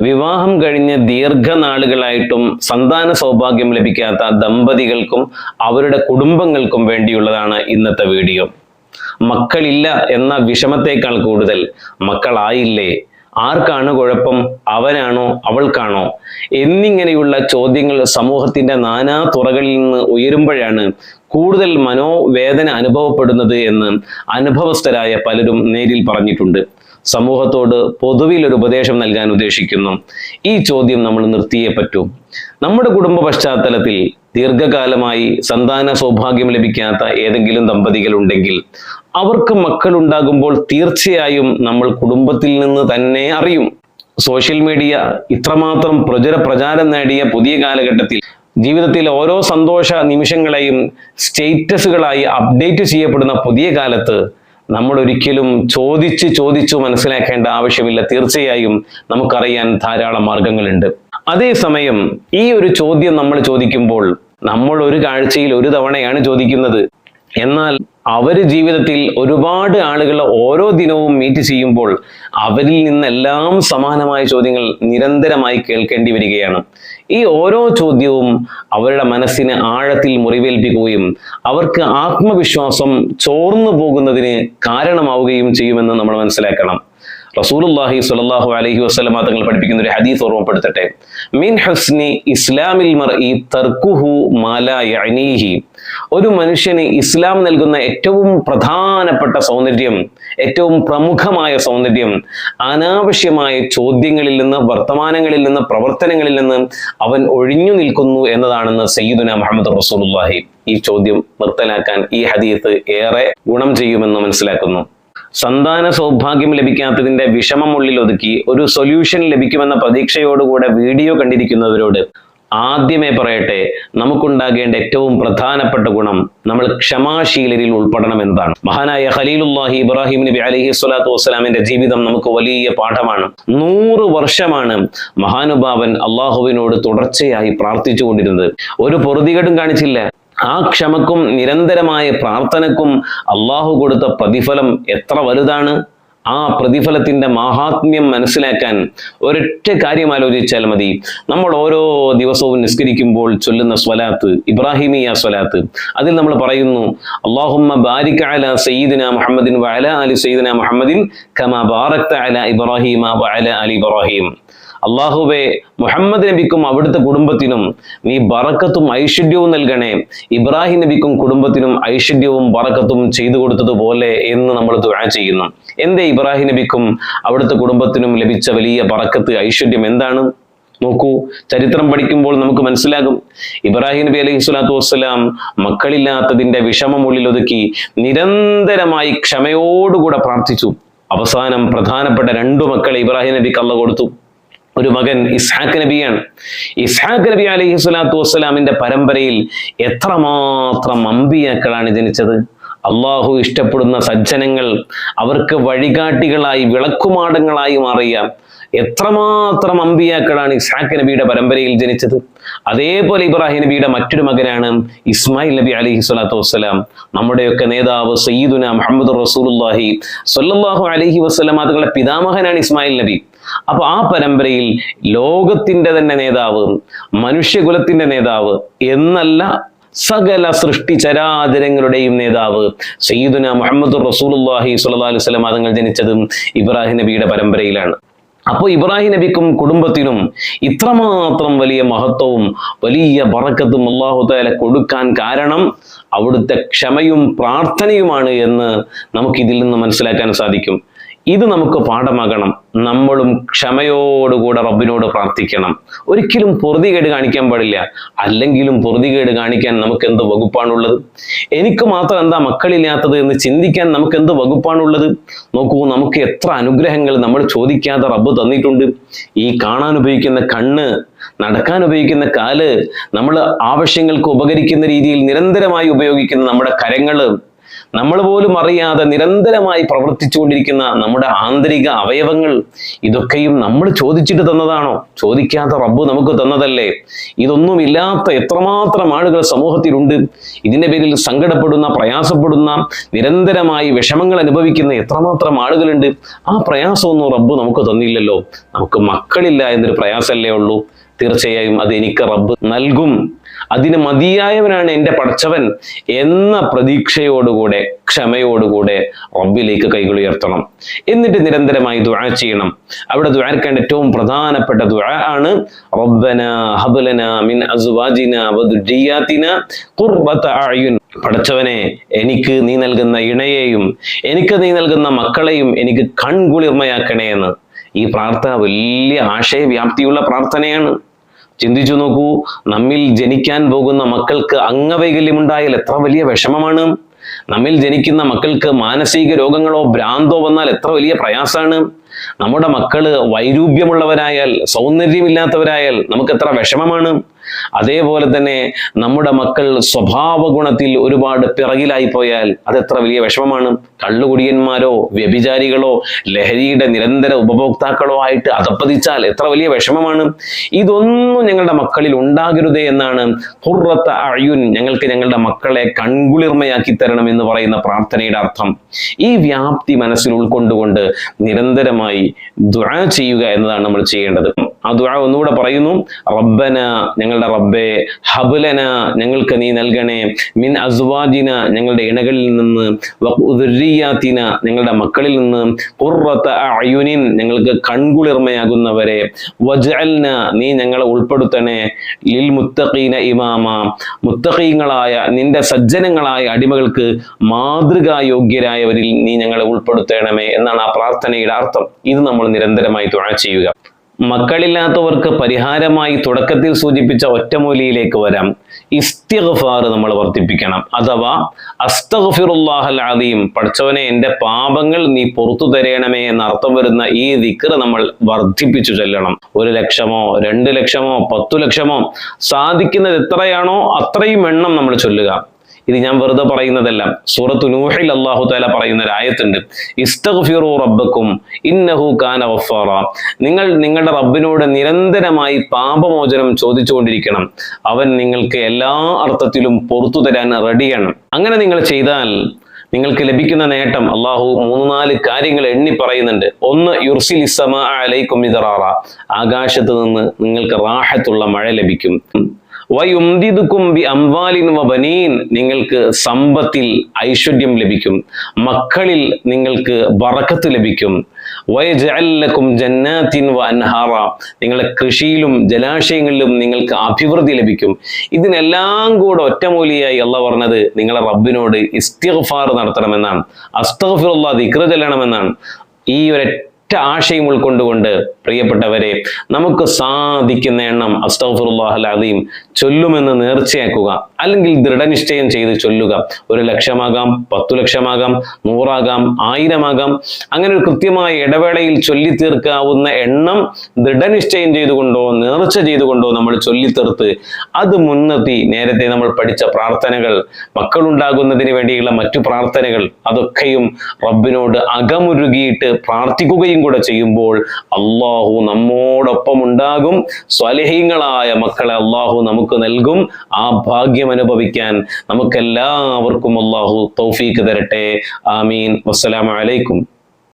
വിവാഹം കഴിഞ്ഞ് ദീർഘനാളുകളായിട്ടും സന്താന സൗഭാഗ്യം ലഭിക്കാത്ത ദമ്പതികൾക്കും അവരുടെ കുടുംബങ്ങൾക്കും വേണ്ടിയുള്ളതാണ് ഇന്നത്തെ വീഡിയോ. മക്കളില്ല എന്ന വിഷമത്തേക്കാൾ കൂടുതൽ മക്കളായില്ലേ? ആർക്കാണ് കുഴപ്പം? അവനാണോ? അവൾക്കാണോ? എന്നിങ്ങനെയുള്ള ചോദ്യങ്ങൾ സമൂഹത്തിന്റെ നാനാ തുറകളിൽ നിന്ന് ഉയരുമ്പോഴാണ് കൂടുതൽ മനോവേദന അനുഭവപ്പെടുന്നത് എന്ന് അനുഭവസ്ഥരായ പലരും നേരിൽ പറഞ്ഞിട്ടുണ്ട്. സമൂഹത്തോട് പൊതുവിൽ ഒരു ഉപദേശം നൽകാൻ ഉദ്ദേശിക്കുന്നു. ഈ ചോദ്യം നമ്മൾ നിർത്തിയേ പറ്റൂ. നമ്മുടെ കുടുംബ പശ്ചാത്തലത്തിൽ ദീർഘകാലമായി സന്താന സൗഭാഗ്യം ലഭിക്കാത്ത ഏതെങ്കിലും ദമ്പതികൾ ഉണ്ടെങ്കിൽ അവർക്ക് മക്കൾ ഉണ്ടാകുമ്പോൾ തീർച്ചയായും നമ്മൾ കുടുംബത്തിൽ നിന്ന് തന്നെ അറിയും. സോഷ്യൽ മീഡിയ ഇത്രമാത്രം പ്രചുര പ്രചാരം നേടിയ പുതിയ കാലഘട്ടത്തിൽ ജീവിതത്തിലെ ഓരോ സന്തോഷ നിമിഷങ്ങളെയും സ്റ്റേറ്റസുകളായി അപ്ഡേറ്റ് ചെയ്യപ്പെടുന്ന പുതിയ കാലത്ത് നമ്മൾ ഒരിക്കലും ചോദിച്ച് ചോദിച്ചു മനസ്സിലാക്കേണ്ട ആവശ്യമില്ല. തീർച്ചയായും നമുക്കറിയാൻ ധാരാളം മാർഗങ്ങളുണ്ട്. അതേസമയം ഈ ഒരു ചോദ്യം നമ്മൾ ചോദിക്കുമ്പോൾ നമ്മൾ ഒരു കാഴ്ചയിൽ ഒരു തവണയാണ് ചോദിക്കുന്നത്. എന്നാൽ അവർ ജീവിതത്തിൽ ഒരുപാട് ആളുകൾ ഓരോ ദിനവും മീറ്റ് ചെയ്യുമ്പോൾ അവരിൽ നിന്നെല്ലാം സമാനമായ ചോദ്യങ്ങൾ നിരന്തരമായി കേൾക്കേണ്ടി വരികയാണ്. ഈ ഓരോ ചോദ്യവും അവരുടെ മനസ്സിന് ആഴത്തിൽ മുറിവേൽപ്പിക്കുകയും അവർക്ക് ആത്മവിശ്വാസം ചോർന്നു പോകുന്നതിന് കാരണമാവുകയും ചെയ്യുമെന്ന് നമ്മൾ മനസ്സിലാക്കണം. റസൂലുള്ളാഹി സ്വല്ലല്ലാഹു അലൈഹി വസല്ലമ തങ്ങൾ പഠിപ്പിക്കുന്ന ഒരു ഹദീസ് ഓർമ്മപ്പെടുത്തട്ടെ. മിൻ ഹുസ്നി ഇസ്ലാമിൽ മർഇ തർക്കുഹു മാലാ യഅനീഹി. ഒരു മനുഷ്യന് ഇസ്ലാം നൽകുന്ന ഏറ്റവും പ്രധാനപ്പെട്ട സൗന്ദര്യം ഏറ്റവും പ്രമുഖമായ സൗന്ദര്യം അനാവശ്യമായ ചോദ്യങ്ങളിൽ നിന്ന് വർത്തമാനങ്ങളിൽ നിന്ന് പ്രവർത്തനങ്ങളിൽ നിന്ന് അവൻ ഒഴിഞ്ഞു നിൽക്കുന്നു എന്നതാണെന്ന് സയ്യിദുന മുഹമ്മദ് റസൂലുള്ളാഹി. ഈ ചോദ്യം നിർത്തലാക്കാൻ ഈ ഹദീത്ത് ഏറെ ഗുണം ചെയ്യുമെന്ന് മനസ്സിലാക്കുന്നു. സന്താന സൗഭാഗ്യം ലഭിക്കാത്തതിന്റെ വിഷമം ഉള്ളിൽ ഒതുക്കി ഒരു സൊല്യൂഷൻ ലഭിക്കുമെന്ന പ്രതീക്ഷയോടുകൂടെ വീഡിയോ കണ്ടിരിക്കുന്നവരോട് ആദ്യമേ പറയട്ടെ നമുക്കുണ്ടാകേണ്ട ഏറ്റവും പ്രധാനപ്പെട്ട ഗുണം നമ്മൾ ക്ഷമാശീലരിൽ ഉൾപ്പെടണം എന്നതാണ്. മഹാനായ ഖലീലുല്ലാഹി ഇബ്രാഹിം നബി അലൈഹി സ്വലാത്തു വസ്സലാമിന്റെ ജീവിതം നമുക്ക് വലിയ പാഠമാണ്. നൂറ് വർഷമാണ് മഹാനുഭാവൻ അള്ളാഹുവിനോട് തുടർച്ചയായി പ്രാർത്ഥിച്ചുകൊണ്ടിരുന്നത്. ഒരു പൊറുതികേടും കാണിച്ചില്ല. ആ ക്ഷമക്കും നിരന്തരമായ പ്രാർത്ഥനക്കും അള്ളാഹു കൊടുത്ത പ്രതിഫലം എത്ര വലുതാണ്? ആ പ്രതിഫലത്തിന്റെ മാഹാത്മ്യം മനസ്സിലാക്കാൻ ഒരൊറ്റ കാര്യം ആലോചിച്ചാൽ മതി. നമ്മൾ ഓരോ ദിവസവും നിസ്കരിക്കുമ്പോൾ ചൊല്ലുന്ന സ്വലാത്ത് ഇബ്രാഹിമിയ സ്വലാത്ത് അതിൽ നമ്മൾ പറയുന്നു അള്ളാഹുമ്മ ബാരിക അല സയ്യിദിന മുഹമ്മദിൻ വഅല അലി സയ്യിദിന മുഹമ്മദിൻ കമ ബാറക്ത അല ഇബ്രാഹിമ വഅല അലി ഇബ്രാഹിം. അള്ളാഹുവെ മുഹമ്മദ് നബിക്കും അവിടുത്തെ കുടുംബത്തിനും നീ ബറക്കത്തും ഐശ്വര്യവും നൽകണേ. ഇബ്രാഹിം നബിക്കും കുടുംബത്തിനും ഐശ്വര്യവും ബറക്കത്തും ചെയ്തു കൊടുത്തതുപോലെ എന്ന് നമ്മൾ ദുആ ചെയ്യുന്നു. എന്തേ ഇബ്രാഹിം നബിക്കും അവിടുത്തെ കുടുംബത്തിനും ലഭിച്ച വലിയ ബറക്കത്ത് ഐശ്വര്യം എന്താണ്? നോക്കൂ ചരിത്രം പഠിക്കുമ്പോൾ നമുക്ക് മനസ്സിലാകും. ഇബ്രാഹിം നബി അലൈഹി സ്വലാത്തു വസ്സലാം മക്കളില്ലാത്തതിന്റെ വിഷമം ഉള്ളിലൊതുക്കി നിരന്തരമായി ക്ഷമയോടുകൂടെ പ്രാർത്ഥിച്ചു. അവസാനം പ്രധാനപ്പെട്ട രണ്ടു മക്കളെ ഇബ്രാഹിം നബി അള്ള കൊടുത്തു. ഒരു മകൻ ഇസ്ഹാഖ് നബിയാണ്. ഇസ്ഹാഖ് നബി അലൈഹി സ്വലാത്തു വസ്സലാമിന്റെ പരമ്പരയിൽ എത്രമാത്രം അമ്പിയാക്കളാണ് ജനിച്ചത്. അള്ളാഹു ഇഷ്ടപ്പെടുന്ന സജ്ജനങ്ങൾ അവർക്ക് വഴികാട്ടികളായി വിളക്കുമാടങ്ങളായി മാറിയ എത്രമാത്രം അമ്പിയാക്കളാണ് ഇസ്ഹാഖ് നബിയുടെ പരമ്പരയിൽ ജനിച്ചത്. അതേപോലെ ഇബ്രാഹിം നബിയുടെ മറ്റൊരു മകനാണ് ഇസ്മായിൽ നബി അലഹി സ്വലാത്തു വസ്സലാം. നമ്മുടെയൊക്കെ നേതാവ് സയ്യിദുന മുഹമ്മദ് റസൂലുല്ലാഹി സ്വല്ലല്ലാഹു അലൈഹി വസ്സലാം അതുകളുടെ പിതാമഹനാണ് ഇസ്മായിൽ നബി. അപ്പൊ ആ പരമ്പരയിൽ ലോകത്തിന്റെ തന്നെ നേതാവ് മനുഷ്യകുലത്തിന്റെ നേതാവ് എന്നല്ല സകല സൃഷ്ടി ചരാചരങ്ങളുടെയും നേതാവ് സയ്യിദുന മുഹമ്മദ് റസൂലുല്ലാഹി സ്വല്ലല്ലാഹു അലൈഹി വസല്ലം അതുങ്ങൾ ജനിച്ചതും ഇബ്രാഹിം നബിയുടെ പരമ്പരയിലാണ്. അപ്പോൾ ഇബ്രാഹിം നബിക്കും കുടുംബത്തിനും ഇത്രമാത്രം വലിയ മഹത്വവും വലിയ പറക്കത്തും അള്ളാഹുദാല കൊടുക്കാൻ കാരണം അവിടുത്തെ ക്ഷമയും പ്രാർത്ഥനയുമാണ് എന്ന് നമുക്കിതിൽ നിന്ന് മനസ്സിലാക്കാൻ സാധിക്കും. ഇത് നമുക്ക് പാഠമാകണം. നമ്മളും ക്ഷമയോടുകൂടെ റബ്ബിനോട് പ്രാർത്ഥിക്കണം. ഒരിക്കലും പൊറുതികേട് കാണിക്കാൻ പാടില്ല. അല്ലെങ്കിലും പൊറുതികേട് കാണിക്കാൻ നമുക്ക് എന്ത് വകുപ്പാണുള്ളത്? എനിക്ക് മാത്രം എന്താ മക്കളില്ലാത്തത് എന്ന് ചിന്തിക്കാൻ നമുക്ക് എന്ത് വകുപ്പാണുള്ളത്? നോക്കൂ നമുക്ക് എത്ര അനുഗ്രഹങ്ങൾ നമ്മൾ ചോദിക്കാതെ റബ്ബ് തന്നിട്ടുണ്ട്. ഈ കാണാൻ ഉപയോഗിക്കുന്ന കണ്ണ് നടക്കാൻ ഉപയോഗിക്കുന്ന കാൽ നമ്മൾ ആവശ്യങ്ങൾക്ക് ഉപകരിക്കുന്ന രീതിയിൽ നിരന്തരമായി ഉപയോഗിക്കുന്ന നമ്മുടെ കരങ്ങൾ നമ്മൾ പോലും അറിയാതെ നിരന്തരമായി പ്രവർത്തിച്ചുകൊണ്ടിരിക്കുന്ന നമ്മുടെ ആന്തരിക അവയവങ്ങൾ ഇതൊക്കെയും നമ്മൾ ചോദിച്ചിട്ട് തന്നതാണോ? ചോദിക്കാത്ത റബ്ബ് നമുക്ക് തന്നതല്ലേ? ഇതൊന്നുമില്ലാത്ത എത്രമാത്രം ആളുകൾ സമൂഹത്തിലുണ്ട്. ഇതിന്റെ പേരിൽ സങ്കടപ്പെടുന്ന പ്രയാസപ്പെടുന്ന നിരന്തരമായി വിഷമങ്ങൾ അനുഭവിക്കുന്ന എത്രമാത്രം ആളുകളുണ്ട്. ആ പ്രയാസമൊന്നും റബ്ബ് നമുക്ക് തന്നില്ലല്ലോ. നമുക്ക് മക്കളില്ല എന്നൊരു പ്രയാസമല്ലേ ഉള്ളൂ. തീർച്ചയായും അത് എനിക്ക് റബ്ബ് നൽകും. അതിന് മതിയായവനാണ് എന്റെ പഠിച്ചവൻ എന്ന പ്രതീക്ഷയോടുകൂടെ ക്ഷമയോടുകൂടെ റബ്ബിലേക്ക് കൈകൾ ഉയർത്തണം. എന്നിട്ട് നിരന്തരമായി ദുആ ചെയ്യണം. അവിടെ ദുആർക്കേണ്ട ഏറ്റവും പ്രധാനപ്പെട്ട ദുആ ആണ് റബ്ബന ഹബ്ലന മിൻ അസ്വാജിന വദുജിയാതിന ഖുർബത അയുൻ പടച്ചവനെ എനിക്ക് നീ നൽകുന്ന ഇണയെയും എനിക്ക് നീ നൽകുന്ന മക്കളെയും എനിക്ക് കൺകുളിർമയാക്കണേ എന്ന്. ഈ പ്രാർത്ഥന വലിയ ആശയവ്യാപ്തിയുള്ള പ്രാർത്ഥനയാണ്. ചിന്തിച്ചു നോക്കൂ നമ്മിൽ ജനിക്കാൻ പോകുന്ന മക്കൾക്ക് അംഗവൈകല്യമുണ്ടായാൽ എത്ര വലിയ വിഷമമാണ്. നമ്മിൽ ജനിക്കുന്ന മക്കൾക്ക് മാനസിക രോഗങ്ങളോ ഭ്രാന്തോ വന്നാൽ എത്ര വലിയ പ്രയാസമാണ്. നമ്മുടെ മക്കൾ വൈരൂപ്യമുള്ളവരായാൽ സൗന്ദര്യമില്ലാത്തവരായാൽ നമുക്ക് എത്ര വിഷമമാണ്. അതേപോലെ തന്നെ നമ്മുടെ മക്കൾ സ്വഭാവ ഗുണത്തിൽ ഒരുപാട് പിറകിലായി പോയാൽ അതെത്ര വലിയ വിഷമമാണ്. കള്ളുകുടിയന്മാരോ വ്യഭിചാരികളോ ലഹരിയുടെ നിരന്തര ഉപഭോക്താക്കളോ ആയിട്ട് അതപ്പതിച്ചാൽ എത്ര വലിയ വിഷമമാണ്. ഇതൊന്നും ഞങ്ങളുടെ മക്കളിൽ ഉണ്ടാകരുതേ എന്നാണ് ഹുറത്ത അഴിയുൻ ഞങ്ങൾക്ക് ഞങ്ങളുടെ മക്കളെ കൺകുളിർമയാക്കി തരണം എന്ന് പറയുന്ന പ്രാർത്ഥനയുടെ അർത്ഥം. ഈ വ്യാപ്തി മനസ്സിൽ ഉൾക്കൊണ്ടുകൊണ്ട് നിരന്തരമായി ദുആ ചെയ്യുക എന്നതാണ് നമ്മൾ ചെയ്യേണ്ടത്. ആ ദുആ ഒന്നുകൂടെ പറയുന്നു. റബ്ബന ഞങ്ങളുടെ റബ്ബെ ഹബുലന ഞങ്ങൾക്ക് നീ നൽകണേ. മിൻ അസ്വാജിന ഞങ്ങളുടെ ഇണകളിൽ നിന്ന്. വഖുദുരിയാത്തിന ഞങ്ങളുടെ മക്കളിൽ നിന്ന്. ഖുർറത അയുനിൻ ഞങ്ങൾക്ക് കൺകുളിർമയാകുന്നവരെ. വജഅൽന നീ ഞങ്ങളെ ഉൾപ്പെടുത്തണേ. ലിൽ മുത്തഖീന ഇമാമ. മുത്തഖീങ്ങളായ നിന്റെ സജ്ജനങ്ങളായ അടിമകൾക്ക് മാതൃകായോഗ്യരായവരിൽ നീ ഞങ്ങളെ ഉൾപ്പെടുത്തണമേ എന്നാണ് ആ പ്രാർത്ഥനയുടെ അർത്ഥം. ഇത് നമ്മൾ നിരന്തരമായി തുഴ ചെയ്യുക. മക്കളില്ലാത്തവർക്ക് പരിഹാരമായി തുടക്കത്തിൽ സൂചിപ്പിച്ച ഒറ്റമൂലിയിലേക്ക് വരാം. ഇസ്തിഗ്ഫാർ നമ്മൾ വർദ്ധിപ്പിക്കണം. അഥവാ അസ്തഗ്ഫിറുല്ലാഹൽ പഠിച്ചവനെ എന്റെ പാപങ്ങൾ നീ പുറത്തു തരയണമേ എന്ന അർത്ഥം വരുന്ന ഈ ദിക്ർ നമ്മൾ വർദ്ധിപ്പിച്ചു ചെല്ലണം. ഒരു ലക്ഷമോ രണ്ട് ലക്ഷമോ പത്തു ലക്ഷമോ സാധിക്കുന്നത് എത്രയാണോ അത്രയും എണ്ണം നമ്മൾ ചൊല്ലുക. ഇത് ഞാൻ വെറുതെ പറയുന്നതല്ല. സൂറത്തു നൂഹിൽ അള്ളാഹു താല പറയുന്ന ഒരു ആയത്തുണ്ട്. ഇസ്തഗ്ഫിറു റബ്ബക്കും ഇന്നഹു കാന വഫാറ നിങ്ങൾ നിങ്ങളുടെ റബ്ബിനോട് നിരന്തരമായി പാപമോചനം ചോദിച്ചുകൊണ്ടിരിക്കണം. അവൻ നിങ്ങൾക്ക് എല്ലാ അർത്ഥത്തിലും പുറത്തു തരാൻ റെഡിയാണ്. അങ്ങനെ നിങ്ങൾ ചെയ്താൽ നിങ്ങൾക്ക് ലഭിക്കുന്ന നേട്ടം അള്ളാഹു മൂന്ന് നാല് കാര്യങ്ങൾ എണ്ണി പറയുന്നുണ്ട്. ഒന്ന് യുർസിൽ ഇസമ അലൈക്കും ഇതറാറ ആകാശത്ത് നിന്ന് നിങ്ങൾക്ക് റാഹത്തുള്ള മഴ ലഭിക്കും. ബി അംവാലിൻ വബനീൻ നിങ്ങൾക്ക് സമ്പത്തിൽ ഐശ്വര്യം ലഭിക്കും. മക്കളിൽ നിങ്ങൾക്ക് വറക്കത്ത് ലഭിക്കും. വയജല്ലക്കും ജന്നാത്തിൻ വ അൻഹാറ. കൃഷിയിലും ജലാശയങ്ങളിലും നിങ്ങൾക്ക് അഭിവൃദ്ധി ലഭിക്കും. ഇതിനെല്ലാം കൂടെ ഒറ്റമൂലിയായി അല്ല പറഞ്ഞത് നിങ്ങളെ റബ്ബിനോട് ഇസ്തിഗ്ഫാർ നടത്തണമെന്നാണ്. അസ്തഗ്ഫിറുല്ലാ ദിക്ര ചെല്ലണമെന്നാണ്. ഈ ഒരൊറ്റ ആശയം ഉൾക്കൊണ്ടുകൊണ്ട് പ്രിയപ്പെട്ടവരെ നമുക്ക് സാധിക്കുന്ന എണ്ണം അസ്തഫുറുല്ലാഹ് അദീം ചൊല്ലുമെന്ന് നേർച്ചയാക്കുക. അല്ലെങ്കിൽ ദൃഢനിശ്ചയം ചെയ്ത് ചൊല്ലുക. ഒരു ലക്ഷമാകാം പത്തു ലക്ഷമാകാം നൂറാകാം ആയിരമാകാം. അങ്ങനെ ഒരു കൃത്യമായ ഇടവേളയിൽ ചൊല്ലി തീർക്കാവുന്ന എണ്ണം ദൃഢനിശ്ചയം ചെയ്തുകൊണ്ടോ നേർച്ച ചെയ്തുകൊണ്ടോ നമ്മൾ ചൊല്ലിത്തീർത്ത് അത് മുൻനിർത്തി നേരത്തെ നമ്മൾ പഠിച്ച പ്രാർത്ഥനകൾ മക്കളുണ്ടാകുന്നതിന് വേണ്ടിയുള്ള മറ്റു പ്രാർത്ഥനകൾ അതൊക്കെയും റബ്ബിനോട് അകമുരുകിയിട്ട് പ്രാർത്ഥിക്കുകയും കൂടെ ചെയ്യുമ്പോൾ അള്ളാഹു നമ്മോടൊപ്പം ഉണ്ടാകും സ്വലഹീങ്ങളായ മക്കളെ അള്ളാഹു നമുക്ക് നൽകും. ആ ഭാഗ്യം അനുഭവിക്കാൻ നമുക്കെല്ലാവർക്കും അള്ളാഹു തൗഫീക്ക് തരട്ടെ. ആമീൻ. വസ്സലാമലൈക്കും